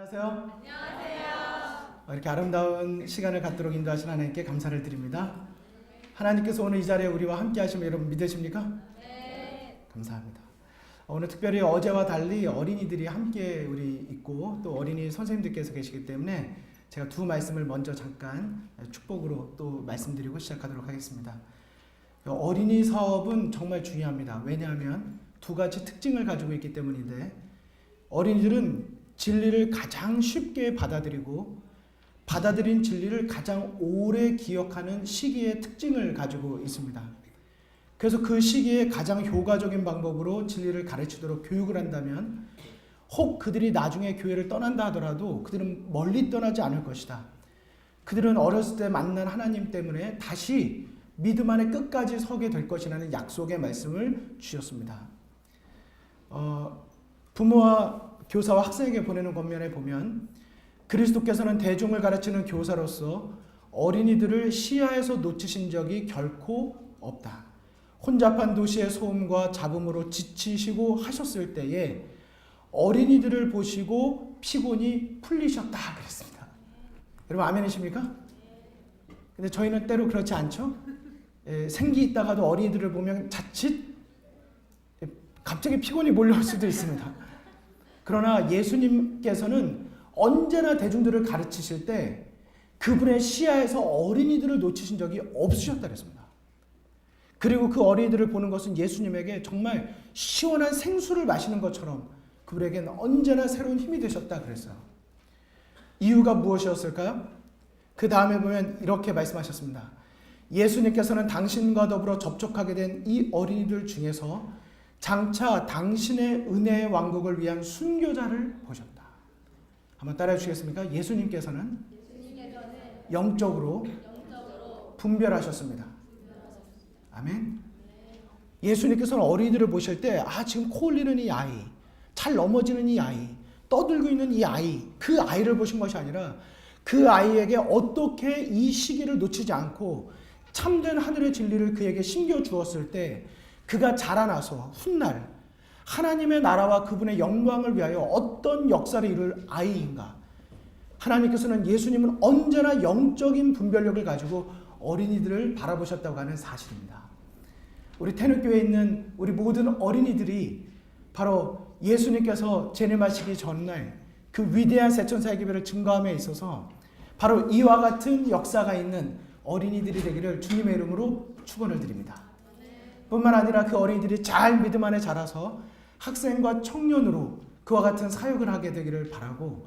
안녕하세요. 안녕하세요. 이렇게 아름다운 시간을 갖도록 인도하신 하나님께 감사를 드립니다. 하나님께서 오늘 이 자리에 우리와 함께 하시면 여러분 믿으십니까? 네. 감사합니다. 오늘 특별히 어제와 달리 어린이들이 함께 우리 있고 또 어린이 선생님들께서 계시기 때문에 제가 두 말씀을 먼저 잠깐 축복으로 또 말씀드리고 시작하도록 하겠습니다. 어린이 사업은 정말 중요합니다. 왜냐하면 두 가지 특징을 가지고 있기 때문인데 어린이들은 진리를 가장 쉽게 받아들이고 받아들인 진리를 가장 오래 기억하는 시기의 특징을 가지고 있습니다. 그래서 그 시기에 가장 효과적인 방법으로 진리를 가르치도록 교육을 한다면 혹 그들이 나중에 교회를 떠난다 하더라도 그들은 멀리 떠나지 않을 것이다. 그들은 어렸을 때 만난 하나님 때문에 다시 믿음 안에 끝까지 서게 될 것이라는 약속의 말씀을 주셨습니다. 어, 부모와 교사와 학생에게 보내는 권면에 보면 그리스도께서는 대중을 가르치는 교사로서 어린이들을 시야에서 놓치신 적이 결코 없다. 혼잡한 도시의 소음과 잡음으로 지치시고 하셨을 때에 어린이들을 보시고 피곤이 풀리셨다 그랬습니다. 여러분 아멘이십니까? 근데 저희는 때로 그렇지 않죠? 예, 생기 있다가도 어린이들을 보면 자칫 갑자기 피곤이 몰려올 수도 있습니다. 그러나 예수님께서는 언제나 대중들을 가르치실 때 그분의 시야에서 어린이들을 놓치신 적이 없으셨다 그랬습니다. 그리고 그 어린이들을 보는 것은 예수님에게 정말 시원한 생수를 마시는 것처럼 그들에게는 언제나 새로운 힘이 되셨다 그랬어요. 이유가 무엇이었을까요? 그 다음에 보면 이렇게 말씀하셨습니다. 예수님께서는 당신과 더불어 접촉하게 된 이 어린이들 중에서 장차 당신의 은혜의 왕국을 위한 순교자를 보셨다. 한번 따라해 주시겠습니까? 예수님께서는 영적으로 분별하셨습니다. 아멘. 예수님께서는 어린이들을 보실 때, 아, 지금 코 흘리는 이 아이, 잘 넘어지는 이 아이, 떠들고 있는 이 아이, 그 아이를 보신 것이 아니라 그 아이에게 어떻게 이 시기를 놓치지 않고 참된 하늘의 진리를 그에게 심겨 주었을 때 그가 자라나서 훗날 하나님의 나라와 그분의 영광을 위하여 어떤 역사를 이룰 아이인가. 하나님께서는 예수님은 언제나 영적인 분별력을 가지고 어린이들을 바라보셨다고 하는 사실입니다. 우리 태능교회에 있는 우리 모든 어린이들이 바로 예수님께서 재림하시기 전날 그 위대한 세천사의 기별을 증거함에 있어서 바로 이와 같은 역사가 있는 어린이들이 되기를 주님의 이름으로 축원을 드립니다. 뿐만 아니라 그 어린이들이 잘 믿음 안에 자라서 학생과 청년으로 그와 같은 사역을 하게 되기를 바라고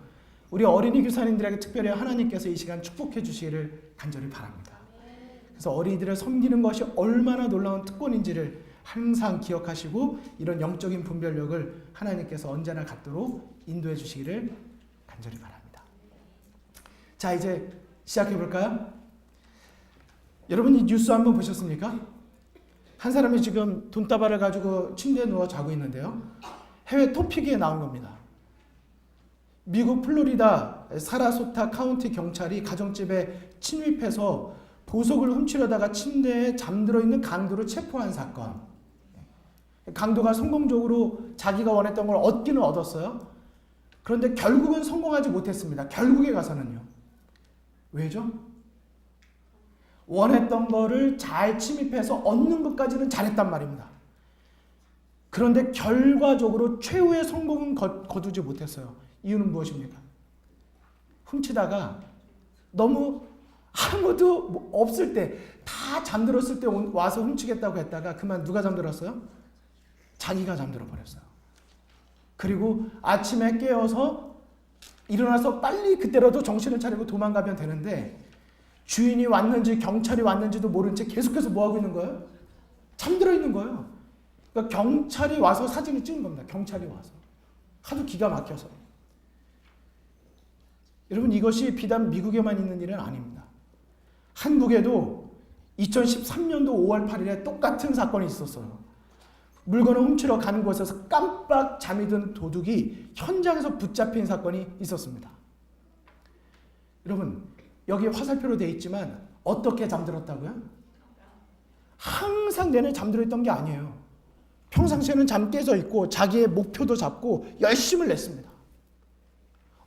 우리 어린이 교사님들에게 특별히 하나님께서 이 시간 축복해 주시기를 간절히 바랍니다. 그래서 어린이들을 섬기는 것이 얼마나 놀라운 특권인지를 항상 기억하시고 이런 영적인 분별력을 하나님께서 언제나 갖도록 인도해 주시기를 간절히 바랍니다. 자, 이제 시작해 볼까요? 여러분 이 뉴스 한번 보셨습니까? 한 사람이 지금 돈다발을 가지고 침대에 누워 자고 있는데요. 해외 토픽에 나온 겁니다. 미국 플로리다 사라소타 카운티 경찰이 가정집에 침입해서 보석을 훔치려다가 침대에 잠들어 있는 강도를 체포한 사건. 강도가 성공적으로 자기가 원했던 걸 얻기는 얻었어요. 그런데 결국은 성공하지 못했습니다. 결국에 가서는요. 왜죠? 원했던 거를 잘 침입해서 얻는 것까지는 잘했단 말입니다. 그런데 결과적으로 최후의 성공은 거 두지 못했어요. 이유는 무엇입니까? 훔치다가 너무 아무도 뭐 없을 때, 다 잠들었을 때 와서 훔치겠다고 했다가 그만 누가 잠들었어요? 자기가 잠들어 버렸어요. 그리고 아침에 깨어서 일어나서 빨리 그때라도 정신을 차리고 도망가면 되는데 주인이 왔는지 경찰이 왔는지도 모른 채 계속해서 뭐 하고 있는 거예요? 잠들어 있는 거예요. 그러니까 경찰이 와서 사진을 찍은 겁니다. 경찰이 와서. 하도 기가 막혀서. 여러분 이것이 비단 미국에만 있는 일은 아닙니다. 한국에도 2013년도 5월 8일에 똑같은 사건이 있었어요. 물건을 훔치러 가는 곳에서 깜빡 잠이 든 도둑이 현장에서 붙잡힌 사건이 있었습니다. 여러분, 여기 화살표로 되어 있지만 어떻게 잠들었다고요? 항상 내내 잠들어 있던 게 아니에요. 평상시에는 잠 깨져 있고 자기의 목표도 잡고 열심을 냈습니다.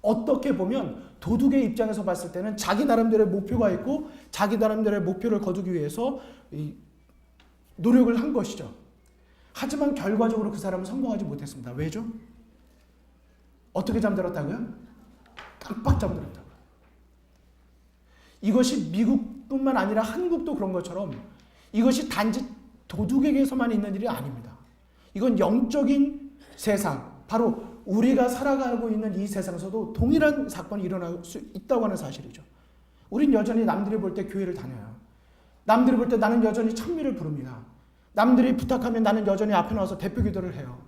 어떻게 보면 도둑의 입장에서 봤을 때는 자기 나름대로의 목표가 있고 자기 나름대로의 목표를 거두기 위해서 이 노력을 한 것이죠. 하지만 결과적으로 그 사람은 성공하지 못했습니다. 왜죠? 어떻게 잠들었다고요? 깜빡 잠들었다고요. 이것이 미국뿐만 아니라 한국도 그런 것처럼 이것이 단지 도둑에게서만 있는 일이 아닙니다. 이건 영적인 세상, 바로 우리가 살아가고 있는 이 세상에서도 동일한 사건이 일어날 수 있다고 하는 사실이죠. 우린 여전히 남들이 볼 때 교회를 다녀요. 남들이 볼 때 나는 여전히 찬미를 부릅니다. 남들이 부탁하면 나는 여전히 앞에 나와서 대표 기도를 해요.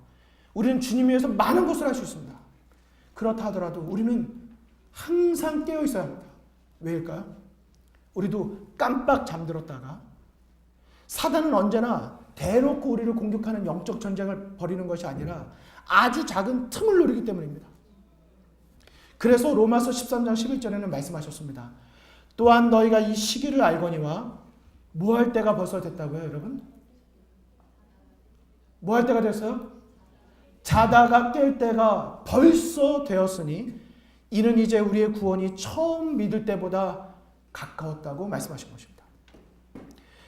우리는 주님 위해서 많은 것을 할 수 있습니다. 그렇다 하더라도 우리는 항상 깨어 있어야 합니다. 왜일까요? 우리도 깜빡 잠들었다가 사단은 언제나 대놓고 우리를 공격하는 영적 전쟁을 벌이는 것이 아니라 아주 작은 틈을 노리기 때문입니다. 그래서 로마서 13장 11절에는 말씀하셨습니다. 또한 너희가 이 시기를 알거니와 뭐 할 때가 벌써 됐다고요, 여러분? 뭐 할 때가 됐어요? 자다가 깰 때가 벌써 되었으니 이는 이제 우리의 구원이 처음 믿을 때보다 가까웠다고 말씀하신 것입니다.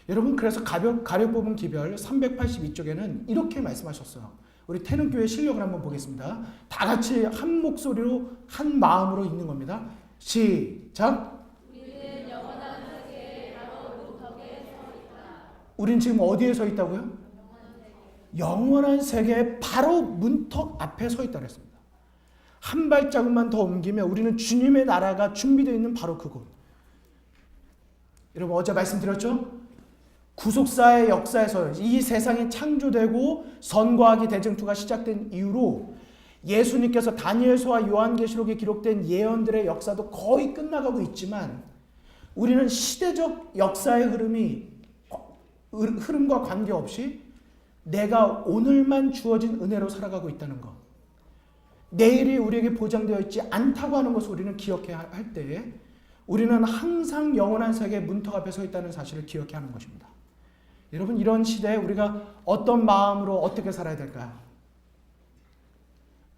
여러분 그래서 가볍, 가려 뽑은 기별 382쪽에는 이렇게 말씀하셨어요. 우리 태릉교회 실력을 한번 보겠습니다. 다 같이 한 목소리로 한 마음으로 읽는 겁니다. 시작. 우린 지금 어디에 서 있다고요? 영원한 세계의 바로 문턱 앞에 서 있다 그랬습니다. 한 발자국만 더 옮기면 우리는 주님의 나라가 준비되어 있는 바로 그곳. 여러분 어제 말씀드렸죠? 구속사의 역사에서 이 세상이 창조되고 선과학의 대쟁투가 시작된 이후로 예수님께서 다니엘서와 요한계시록에 기록된 예언들의 역사도 거의 끝나가고 있지만 우리는 시대적 역사의 흐름이 흐름과 관계없이 내가 오늘만 주어진 은혜로 살아가고 있다는 것. 내일이 우리에게 보장되어 있지 않다고 하는 것을 우리는 기억해야 할 때에 우리는 항상 영원한 세계의 문턱 앞에 서 있다는 사실을 기억해야 하는 것입니다. 여러분 이런 시대에 우리가 어떤 마음으로 어떻게 살아야 될까요?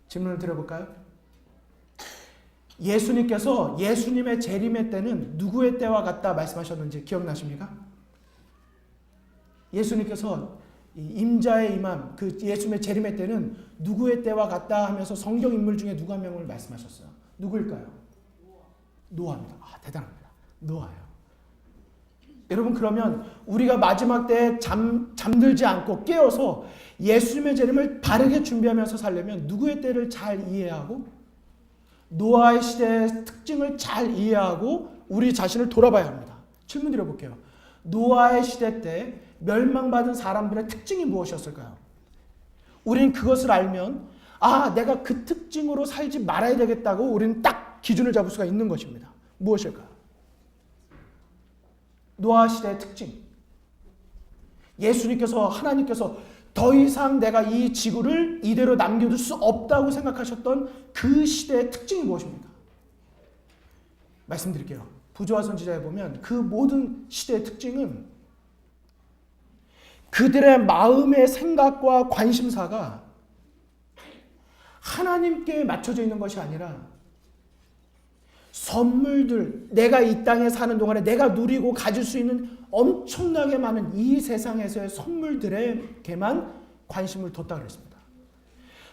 질문을 드려볼까요? 예수님께서 예수님의 재림의 때는 누구의 때와 같다 말씀하셨는지 기억나십니까? 예수님께서 임자의 임함, 그 예수님의 재림의 때는 누구의 때와 같다 하면서 성경 인물 중에 한 명을 말씀하셨어요. 누구일까요? 노아입니다. 아, 대단합니다. 노아요. 여러분 그러면 우리가 마지막 때에 잠, 잠들지 않고 깨어서 예수님의 재림을 바르게 준비하면서 살려면 누구의 때를 잘 이해하고 노아의 시대의 특징을 잘 이해하고 우리 자신을 돌아봐야 합니다. 질문 드려볼게요. 노아의 시대 때 멸망받은 사람들의 특징이 무엇이었을까요? 우리는 그것을 알면 아 내가 그 특징으로 살지 말아야 되겠다고 우리는 딱 기준을 잡을 수가 있는 것입니다. 무엇일까요? 노아 시대의 특징. 예수님께서 하나님께서 더 이상 내가 이 지구를 이대로 남겨둘 수 없다고 생각하셨던 그 시대의 특징이 무엇입니까? 말씀드릴게요. 부조화 선지자에 보면 그 모든 시대의 특징은 그들의 마음의 생각과 관심사가 하나님께 맞춰져 있는 것이 아니라 선물들, 내가 이 땅에 사는 동안에 내가 누리고 가질 수 있는 엄청나게 많은 이 세상에서의 선물들에게만 관심을 뒀다 그랬습니다.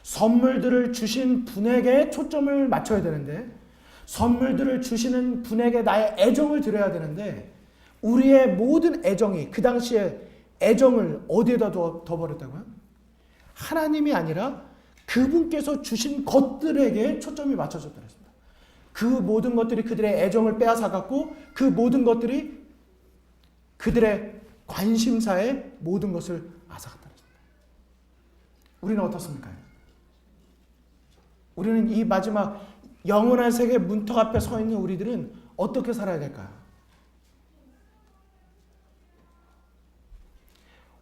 선물들을 주신 분에게 초점을 맞춰야 되는데, 선물들을 주시는 분에게 나의 애정을 드려야 되는데, 우리의 모든 애정이 그 당시에 애정을 어디에다 둬, 버렸다고요? 하나님이 아니라 그분께서 주신 것들에게 초점이 맞춰졌다 그랬습니다. 그 모든 것들이 그들의 애정을 빼앗아 갖고 그 모든 것들이 그들의 관심사에 모든 것을 앗아갔다. 우리는 어떻습니까? 우리는 이 마지막 영원한 세계 문턱 앞에 서 있는 우리들은 어떻게 살아야 될까요?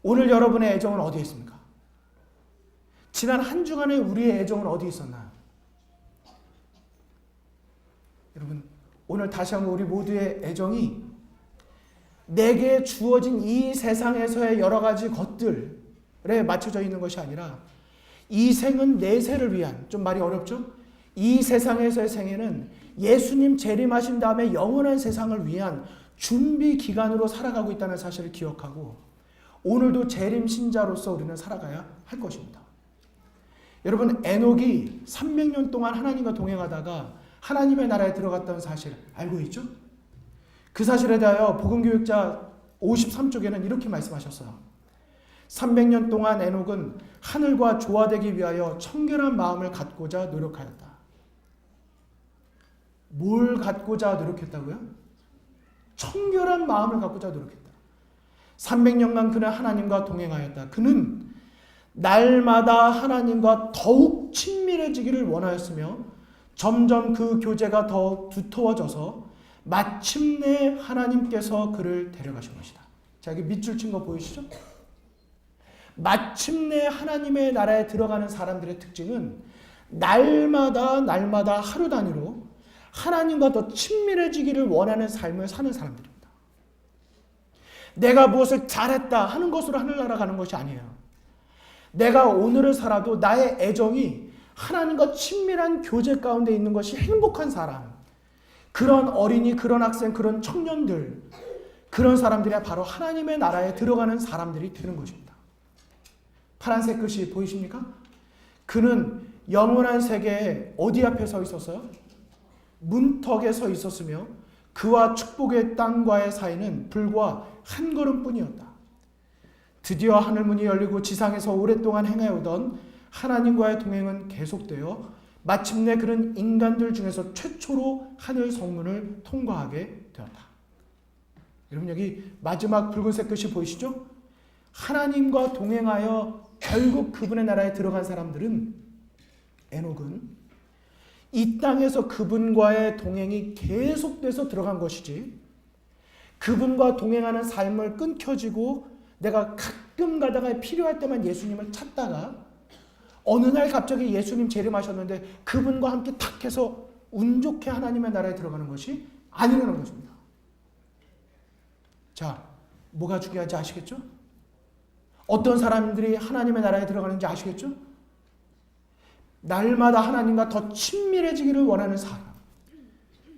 오늘 여러분의 애정은 어디에 있습니까? 지난 한 주간의 우리의 애정은 어디 있었나요? 여러분, 오늘 다시 한번 우리 모두의 애정이 내게 주어진 이 세상에서의 여러 가지 것들에 맞춰져 있는 것이 아니라 이 생은 내 세를 위한, 좀 말이 어렵죠? 이 세상에서의 생애는 예수님 재림하신 다음에 영원한 세상을 위한 준비 기간으로 살아가고 있다는 사실을 기억하고 오늘도 재림 신자로서 우리는 살아가야 할 것입니다. 여러분 에녹이 300년 동안 하나님과 동행하다가 하나님의 나라에 들어갔다는 사실 알고 있죠? 그 사실에 대하여 복음교육자 53쪽에는 이렇게 말씀하셨어요. 300년 동안 에녹은 하늘과 조화되기 위하여 청결한 마음을 갖고자 노력하였다. 뭘 갖고자 노력했다고요? 청결한 마음을 갖고자 노력했다. 300년간 그는 하나님과 동행하였다. 그는 날마다 하나님과 더욱 친밀해지기를 원하였으며 점점 그 교제가 더 두터워져서 마침내 하나님께서 그를 데려가신 것이다. 자, 여기 밑줄 친 거 보이시죠? 마침내 하나님의 나라에 들어가는 사람들의 특징은 날마다 날마다 하루 단위로 하나님과 더 친밀해지기를 원하는 삶을 사는 사람들입니다. 내가 무엇을 잘했다 하는 것으로 하늘나라 가는 것이 아니에요. 내가 오늘을 살아도 나의 애정이 하나님과 친밀한 교제 가운데 있는 것이 행복한 사람. 그런 어린이, 그런 학생, 그런 청년들, 그런 사람들이 바로 하나님의 나라에 들어가는 사람들이 되는 것입니다. 파란색 글씨 보이십니까? 그는 영원한 세계에 어디 앞에 서 있었어요? 문턱에 서 있었으며 그와 축복의 땅과의 사이는 불과 한 걸음뿐이었다. 드디어 하늘문이 열리고 지상에서 오랫동안 행하여오던 하나님과의 동행은 계속되어 마침내 그는 인간들 중에서 최초로 하늘 성문을 통과하게 되었다. 여러분 여기 마지막 붉은색 글씨 보이시죠? 하나님과 동행하여 결국 그분의 나라에 들어간 사람들은 에녹은 이 땅에서 그분과의 동행이 계속돼서 들어간 것이지 그분과 동행하는 삶을 끊겨지고 내가 가끔 가다가 필요할 때만 예수님을 찾다가 어느 날 갑자기 예수님 재림하셨는데 그분과 함께 탁 해서 운 좋게 하나님의 나라에 들어가는 것이 아니라는 것입니다. 자, 뭐가 중요한지 아시겠죠? 어떤 사람들이 하나님의 나라에 들어가는지 아시겠죠? 날마다 하나님과 더 친밀해지기를 원하는 사람.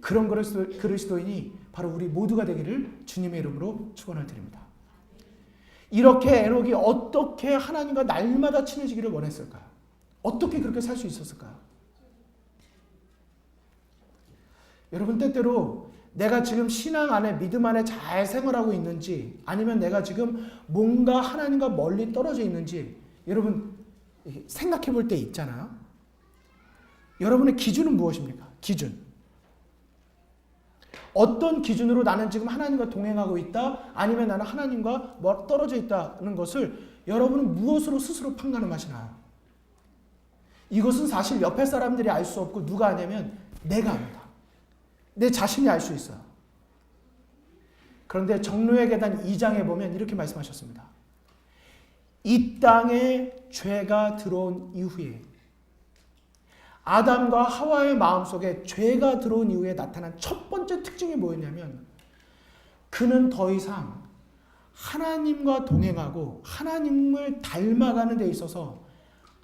그런 그리스도인이 바로 우리 모두가 되기를 주님의 이름으로 축원을 드립니다. 이렇게 에녹이 어떻게 하나님과 날마다 친해지기를 원했을까요? 어떻게 그렇게 살 수 있었을까요? 여러분 때때로 내가 지금 신앙 안에 믿음 안에 잘 생활하고 있는지 아니면 내가 지금 뭔가 하나님과 멀리 떨어져 있는지 여러분 생각해 볼 때 있잖아요. 여러분의 기준은 무엇입니까? 기준. 어떤 기준으로 나는 지금 하나님과 동행하고 있다? 아니면 나는 하나님과 떨어져 있다는 것을 여러분은 무엇으로 스스로 판단을 하시나요? 이것은 사실 옆에 사람들이 알 수 없고 누가 아냐면 내가 압니다. 내 자신이 알 수 있어요. 그런데 정로의 계단 2장에 보면 이렇게 말씀하셨습니다. 이 땅에 죄가 들어온 이후에 아담과 하와의 마음속에 죄가 들어온 이후에 나타난 첫 번째 특징이 뭐였냐면 그는 더 이상 하나님과 동행하고 하나님을 닮아가는 데 있어서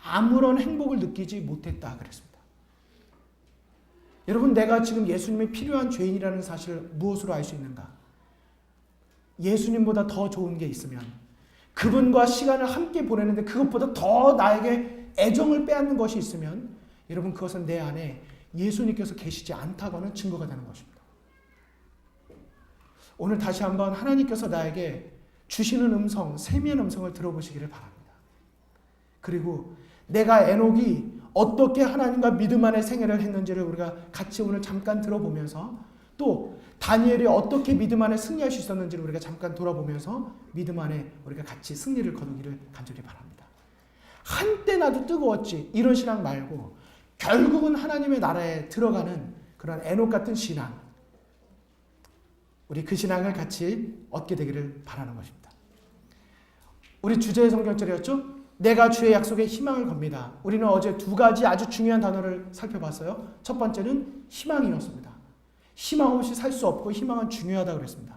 아무런 행복을 느끼지 못했다 그랬습니다. 여러분 내가 지금 예수님이 필요한 죄인이라는 사실을 무엇으로 알 수 있는가? 예수님보다 더 좋은 게 있으면 그분과 시간을 함께 보내는데 그것보다 더 나에게 애정을 빼앗는 것이 있으면 여러분 그것은 내 안에 예수님께서 계시지 않다고 하는 증거가 되는 것입니다. 오늘 다시 한번 하나님께서 나에게 주시는 음성, 세미한 음성을 들어보시기를 바랍니다. 그리고 내가 에녹이 어떻게 하나님과 믿음 안에 생애를 했는지를 우리가 같이 오늘 잠깐 들어보면서 또 다니엘이 어떻게 믿음 안에 승리할 수 있었는지를 우리가 잠깐 돌아보면서 믿음 안에 우리가 같이 승리를 거두기를 간절히 바랍니다. 한때 나도 뜨거웠지 이런 신앙 말고 결국은 하나님의 나라에 들어가는 그런 에녹 같은 신앙 우리 그 신앙을 같이 얻게 되기를 바라는 것입니다. 우리 주제의 성경절이었죠? 내가 주의 약속에 희망을 겁니다. 우리는 어제 두 가지 아주 중요한 단어를 살펴봤어요. 첫 번째는 희망이었습니다. 희망 없이 살 수 없고 희망은 중요하다고 그랬습니다.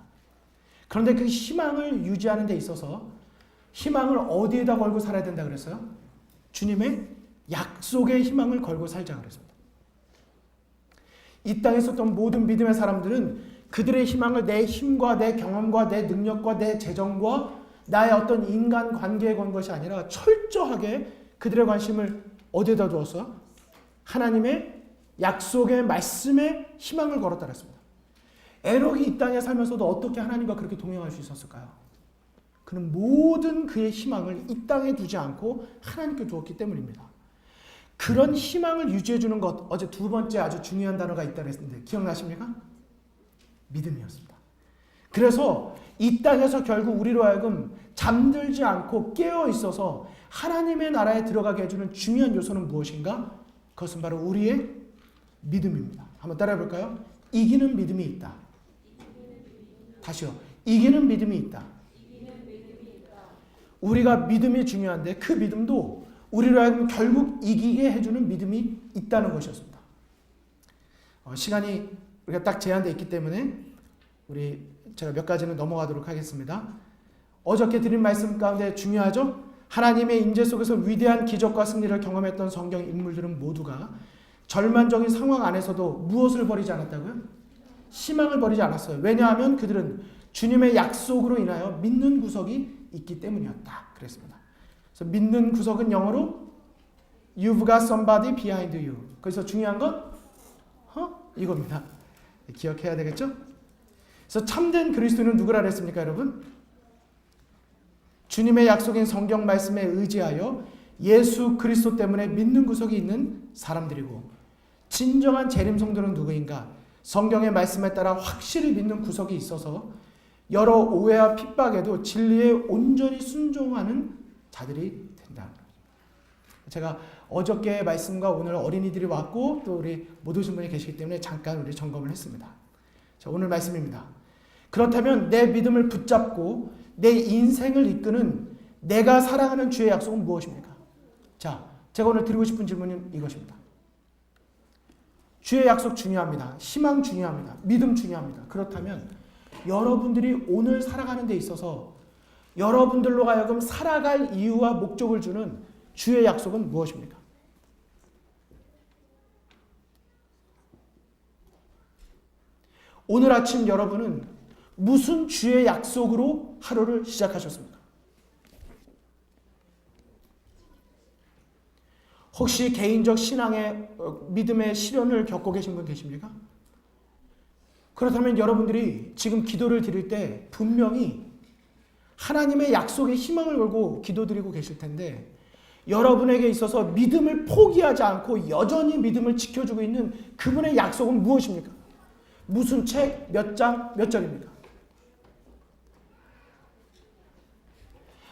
그런데 그 희망을 유지하는 데 있어서 희망을 어디에다 걸고 살아야 된다 그랬어요? 주님의 약속의 희망을 걸고 살자 그랬습니다. 이 땅에 있었던 모든 믿음의 사람들은 그들의 희망을 내 힘과 내 경험과 내 능력과 내 재정과 나의 어떤 인간 관계에 건 것이 아니라 철저하게 그들의 관심을 어디에다 두었어요? 하나님의 약속의 말씀에 희망을 걸었다 그랬습니다. 에녹이 이 땅에 살면서도 어떻게 하나님과 그렇게 동행할 수 있었을까요? 그는 모든 그의 희망을 이 땅에 두지 않고 하나님께 두었기 때문입니다. 그런 희망을 유지해 주는 것 어제 두 번째 아주 중요한 단어가 있다 그랬는데 기억나십니까? 믿음이었습니다. 그래서 이 땅에서 결국 우리로 하여금 잠들지 않고 깨어 있어서 하나님의 나라에 들어가게 해주는 중요한 요소는 무엇인가? 그것은 바로 우리의 믿음입니다. 한번 따라해 볼까요? 이기는 믿음이 있다. 다시요. 이기는 믿음이 있다. 우리가 믿음이 중요한데 그 믿음도 우리로 하여금 결국 이기게 해주는 믿음이 있다는 것이었습니다. 어, 시간이 우리가 딱 제한되어 있기 때문에 우리 제가 몇 가지는 넘어가도록 하겠습니다. 어저께 드린 말씀 가운데 중요하죠? 하나님의 임재 속에서 위대한 기적과 승리를 경험했던 성경 인물들은 모두가 절망적인 상황 안에서도 무엇을 버리지 않았다고요? 희망을 버리지 않았어요. 왜냐하면 그들은 주님의 약속으로 인하여 믿는 구석이 있기 때문이었다. 그랬습니다. 그래서 믿는 구석은 영어로 You've got somebody behind you. 그래서 중요한 건 어? 이겁니다. 기억해야 되겠죠? 그래서 참된 그리스도는 누구라 그랬습니까, 여러분? 주님의 약속인 성경 말씀에 의지하여 예수 그리스도 때문에 믿는 구석이 있는 사람들이고 진정한 재림 성도는 누구인가? 성경의 말씀에 따라 확실히 믿는 구석이 있어서 여러 오해와 핍박에도 진리에 온전히 순종하는 자들이 된다. 제가 어저께 말씀과 오늘 어린이들이 왔고 또 우리 못 오신 분이 계시기 때문에 잠깐 우리 점검을 했습니다. 자, 오늘 말씀입니다. 그렇다면 내 믿음을 붙잡고 내 인생을 이끄는 내가 사랑하는 주의 약속은 무엇입니까? 자, 제가 오늘 드리고 싶은 질문은 이것입니다. 주의 약속 중요합니다. 희망 중요합니다. 믿음 중요합니다. 그렇다면 여러분들이 오늘 살아가는 데 있어서 여러분들로 하여금 살아갈 이유와 목적을 주는 주의 약속은 무엇입니까? 오늘 아침 여러분은 무슨 주의 약속으로 하루를 시작하셨습니까? 혹시 개인적 신앙의 어, 믿음의 시련을 겪고 계신 분 계십니까? 그렇다면 여러분들이 지금 기도를 드릴 때 분명히 하나님의 약속에 희망을 걸고 기도드리고 계실 텐데 여러분에게 있어서 믿음을 포기하지 않고 여전히 믿음을 지켜주고 있는 그분의 약속은 무엇입니까? 무슨 책, 몇 장, 몇 절입니까?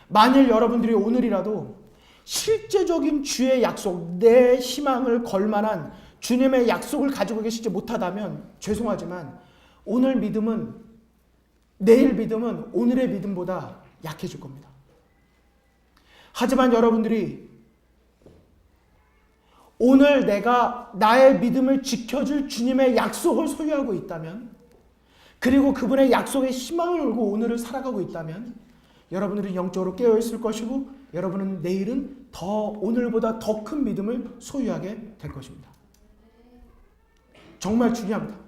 만일 여러분들이 오늘이라도 실제적인 주의 약속, 내 희망을 걸 만한 주님의 약속을 가지고 계시지 못하다면 죄송하지만 오늘 믿음은 내일 믿음은 오늘의 믿음보다 약해질 겁니다. 하지만 여러분들이 오늘 내가 나의 믿음을 지켜줄 주님의 약속을 소유하고 있다면 그리고 그분의 약속에 희망을 걸고 오늘을 살아가고 있다면 여러분들은 영적으로 깨어 있을 것이고 여러분은 내일은 더 오늘보다 더 큰 믿음을 소유하게 될 것입니다. 정말 중요합니다.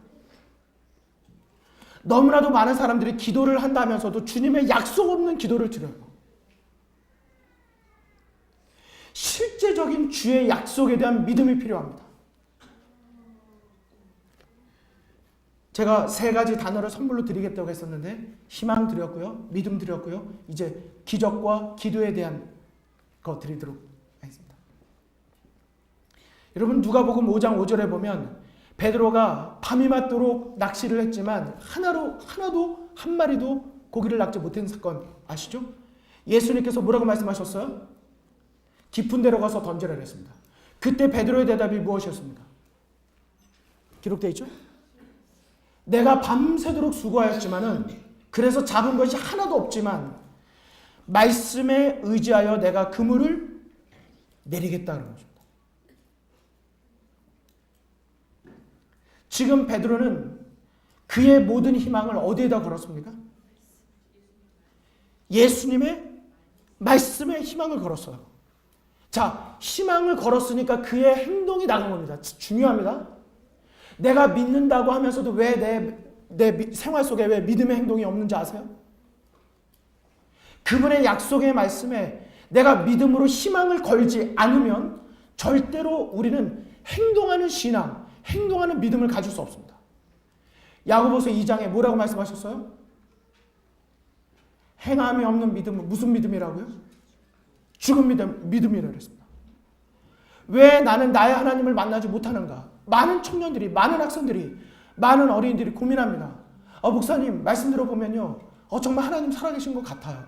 너무나도 많은 사람들이 기도를 한다면서도 주님의 약속 없는 기도를 드려요. 실제적인 주의 약속에 대한 믿음이 필요합니다. 제가 세 가지 단어를 선물로 드리겠다고 했었는데 희망 드렸고요. 믿음 드렸고요. 이제 기적과 기도에 대한 거 드리도록 하겠습니다. 여러분 누가복음 5장 5절에 보면 베드로가 밤이 맞도록 낚시를 했지만 하나로 하나도 한 마리도 고기를 낚지 못한 사건 아시죠? 예수님께서 뭐라고 말씀하셨어요? 깊은 데로 가서 던지라 그랬습니다. 그때 베드로의 대답이 무엇이었습니까? 기록되어 있죠? 내가 밤새도록 수고하였지만은 그래서 잡은 것이 하나도 없지만 말씀에 의지하여 내가 그물을 내리겠다는 것입니다. 지금 베드로는 그의 모든 희망을 어디에다 걸었습니까? 예수님의 말씀에 희망을 걸었어요. 자, 희망을 걸었으니까 그의 행동이 나간 겁니다. 중요합니다. 내가 믿는다고 하면서도 왜 내 내 생활 속에 왜 믿음의 행동이 없는지 아세요? 그분의 약속의 말씀에 내가 믿음으로 희망을 걸지 않으면 절대로 우리는 행동하는 신앙, 행동하는 믿음을 가질 수 없습니다. 야고보서 2장에 뭐라고 말씀하셨어요? 행함이 없는 믿음은 무슨 믿음이라고요? 죽은 믿음, 믿음이라고 했습니다. 왜 나는 나의 하나님을 만나지 못하는가? 많은 청년들이, 많은 학생들이, 많은 어린이들이 고민합니다. 어, 목사님, 말씀 들어보면요. 어, 정말 하나님 살아계신 것 같아요.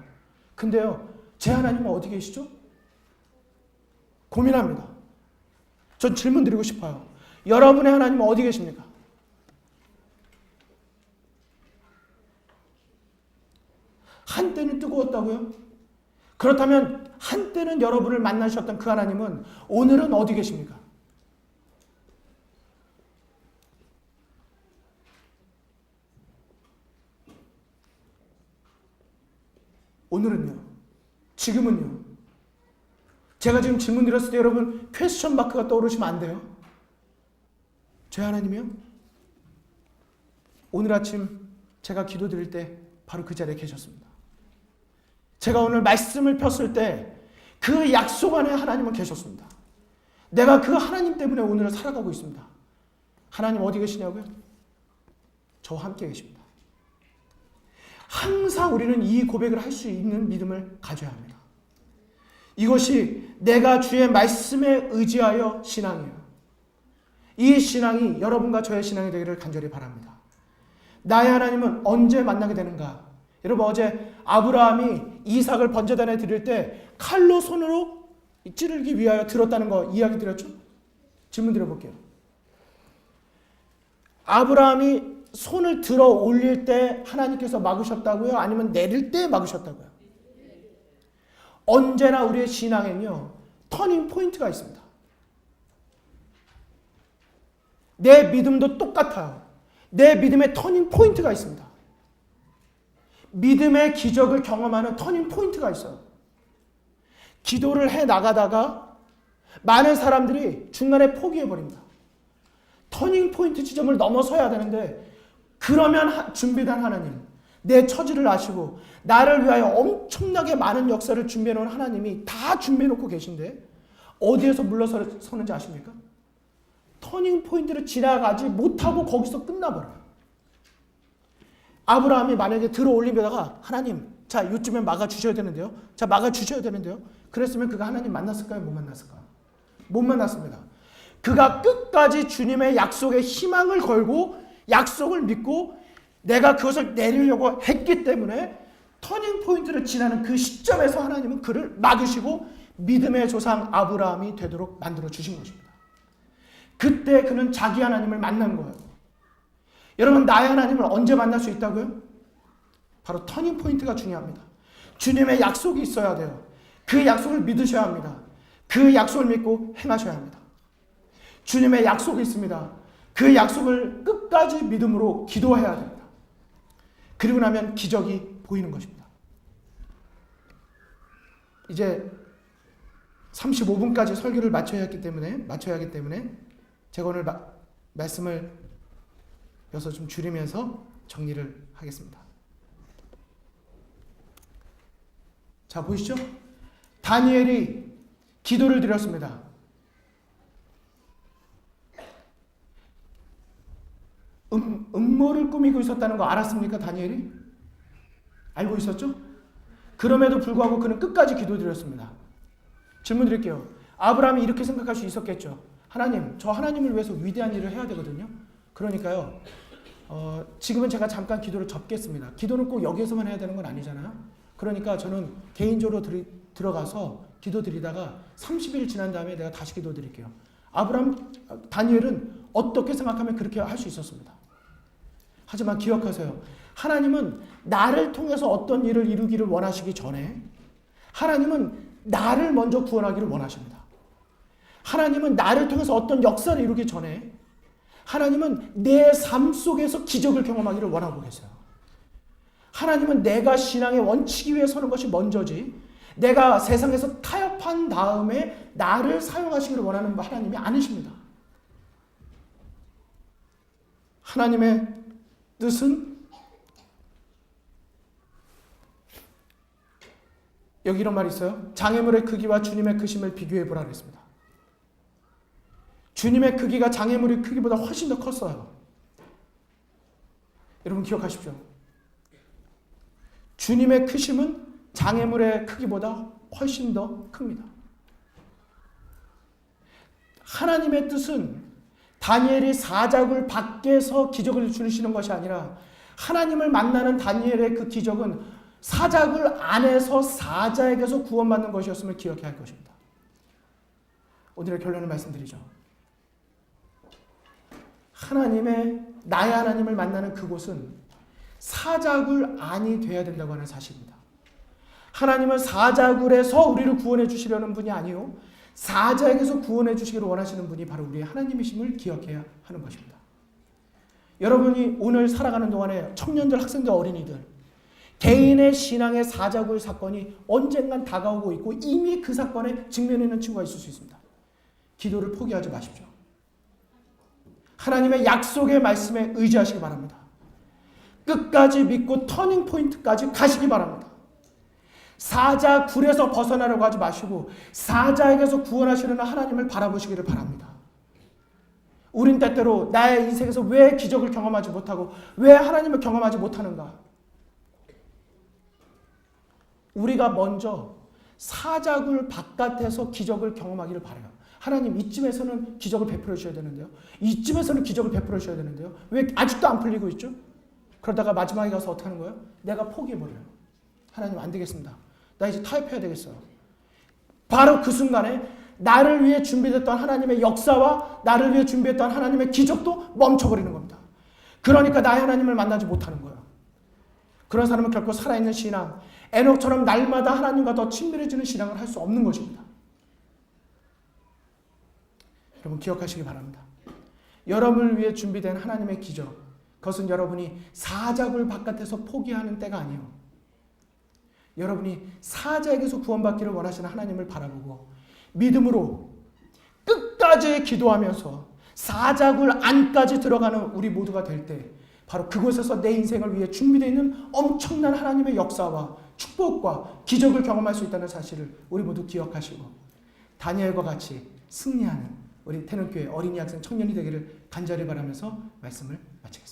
근데요, 제 하나님은 어디 계시죠? 고민합니다. 전 질문 드리고 싶어요. 여러분의 하나님은 어디 계십니까? 한때는 뜨거웠다고요? 그렇다면 한때는 여러분을 만나셨던 그 하나님은 오늘은 어디 계십니까? 오늘은요. 지금은요. 제가 지금 질문 드렸을 때 여러분 퀘스천 마크가 떠오르시면 안 돼요. 제 하나님이요? 오늘 아침 제가 기도 드릴 때 바로 그 자리에 계셨습니다. 제가 오늘 말씀을 폈을 때 그 약속 안에 하나님은 계셨습니다. 내가 그 하나님 때문에 오늘을 살아가고 있습니다. 하나님 어디 계시냐고요? 저와 함께 계십니다. 항상 우리는 이 고백을 할 수 있는 믿음을 가져야 합니다. 이것이 내가 주의 말씀에 의지하여 신앙이에요. 이 신앙이 여러분과 저의 신앙이 되기를 간절히 바랍니다. 나의 하나님은 언제 만나게 되는가? 여러분 어제 아브라함이 이삭을 번제단에 드릴 때 칼로 손으로 찌르기 위하여 들었다는 거 이야기 드렸죠? 질문 드려볼게요. 아브라함이 손을 들어 올릴 때 하나님께서 막으셨다고요? 아니면 내릴 때 막으셨다고요? 언제나 우리의 신앙에는요, 터닝 포인트가 있습니다. 내 믿음도 똑같아요. 내 믿음의 터닝 포인트가 있습니다. 믿음의 기적을 경험하는 터닝 포인트가 있어요. 기도를 해 나가다가 많은 사람들이 중간에 포기해 버립니다. 터닝 포인트 지점을 넘어서야 되는데 그러면 준비된 하나님, 내 처지를 아시고 나를 위하여 엄청나게 많은 역사를 준비해 놓은 하나님이 다 준비해 놓고 계신데 어디에서 물러서는지 아십니까? 터닝 포인트를 지나가지 못하고 거기서 끝나버려요. 아브라함이 만약에 들어 올리다가 하나님, 자, 요쯤에 막아 주셔야 되는데요. 자, 막아 주셔야 되는데요. 그랬으면 그가 하나님 만났을까요? 못 만났을까요? 못 만났습니다. 그가 끝까지 주님의 약속에 희망을 걸고 약속을 믿고 내가 그것을 내리려고 했기 때문에 터닝 포인트를 지나는 그 시점에서 하나님은 그를 막으시고 믿음의 조상 아브라함이 되도록 만들어 주신 것입니다. 그때 그는 자기 하나님을 만난 거예요. 여러분 나의 하나님을 언제 만날 수 있다고요? 바로 터닝 포인트가 중요합니다. 주님의 약속이 있어야 돼요. 그 약속을 믿으셔야 합니다. 그 약속을 믿고 행하셔야 합니다. 주님의 약속이 있습니다. 그 약속을 끝까지 믿음으로 기도해야 됩니다. 그리고 나면 기적이 보이는 것입니다. 이제 35분까지 설교를 마쳐야 하기 때문에 마쳐야 하기 때문에 제가 오늘 마, 말씀을 여기서 좀 줄이면서 정리를 하겠습니다. 자, 보이시죠? 다니엘이 기도를 드렸습니다. 음, 음모를 꾸미고 있었다는 거 알았습니까, 다니엘이? 알고 있었죠? 그럼에도 불구하고 그는 끝까지 기도드렸습니다. 질문 드릴게요. 아브라함이 이렇게 생각할 수 있었겠죠. 하나님, 저 하나님을 위해서 위대한 일을 해야 되거든요. 그러니까요. 어, 지금은 제가 잠깐 기도를 접겠습니다. 기도는 꼭 여기에서만 해야 되는 건 아니잖아요. 그러니까 저는 개인적으로 들, 들어가서 기도 드리다가 30일 지난 다음에 내가 다시 기도 드릴게요. 아브라함, 다니엘은 어떻게 생각하면 그렇게 할 수 있었습니다. 하지만 기억하세요. 하나님은 나를 통해서 어떤 일을 이루기를 원하시기 전에 하나님은 나를 먼저 구원하기를 원하십니다. 하나님은 나를 통해서 어떤 역사를 이루기 전에 하나님은 내 삶 속에서 기적을 경험하기를 원하고 계세요. 하나님은 내가 신앙의 원칙 위에 서는 것이 먼저지 내가 세상에서 타협한 다음에 나를 사용하시기를 원하는 하나님이 아니십니다. 하나님의 뜻은 여기 이런 말이 있어요. 장애물의 크기와 주님의 크심을 비교해 보라 그랬습니다. 주님의 크기가 장애물의 크기보다 훨씬 더 컸어요. 여러분 기억하십시오. 주님의 크심은 장애물의 크기보다 훨씬 더 큽니다. 하나님의 뜻은 다니엘이 사자굴 밖에서 기적을 주시는 것이 아니라 하나님을 만나는 다니엘의 그 기적은 사자굴 안에서 사자에게서 구원받는 것이었음을 기억해야 할 것입니다. 오늘의 결론을 말씀드리죠. 하나님의 나의 하나님을 만나는 그곳은 사자굴 안이 되어야 된다고 하는 사실입니다. 하나님은 사자굴에서 우리를 구원해 주시려는 분이 아니요 사자에게서 구원해 주시기를 원하시는 분이 바로 우리의 하나님이심을 기억해야 하는 것입니다. 여러분이 오늘 살아가는 동안에 청년들, 학생들, 어린이들 개인의 신앙의 사자굴 사건이 언젠간 다가오고 있고 이미 그 사건에 직면해 있는 친구가 있을 수 있습니다. 기도를 포기하지 마십시오. 하나님의 약속의 말씀에 의지하시기 바랍니다. 끝까지 믿고 터닝 포인트까지 가시기 바랍니다. 사자 굴에서 벗어나려고 하지 마시고 사자에게서 구원하시려는 하나님을 바라보시기를 바랍니다. 우린 때때로 나의 인생에서 왜 기적을 경험하지 못하고 왜 하나님을 경험하지 못하는가? 우리가 먼저 사자굴 바깥에서 기적을 경험하기를 바라요. 하나님 이쯤에서는 기적을 베풀어 주셔야 되는데요. 이쯤에서는 기적을 베풀어 주셔야 되는데요. 왜 아직도 안 풀리고 있죠? 그러다가 마지막에 가서 어떻게 하는 거예요? 내가 포기해 버려요. 하나님 안 되겠습니다. 나 이제 타협해야 되겠어요. 바로 그 순간에 나를 위해 준비됐던 하나님의 역사와 나를 위해 준비했던 하나님의 기적도 멈춰버리는 겁니다. 그러니까 나의 하나님을 만나지 못하는 거예요. 그런 사람은 결코 살아있는 신앙, 에녹처럼 날마다 하나님과 더 친밀해지는 신앙을 할 수 없는 것입니다. 여러분 기억하시기 바랍니다. 여러분을 위해 준비된 하나님의 기적, 그것은 여러분이 사자굴 바깥에서 포기하는 때가 아니에요. 여러분이 사자에게서 구원받기를 원하시는 하나님을 바라보고 믿음으로 끝까지 기도하면서 사자굴 안까지 들어가는 우리 모두가 될 때 바로 그곳에서 내 인생을 위해 준비되어 있는 엄청난 하나님의 역사와 축복과 기적을 경험할 수 있다는 사실을 우리 모두 기억하시고 다니엘과 같이 승리하는 우리 태능교회 어린이 학생 청년이 되기를 간절히 바라면서 말씀을 마치겠습니다.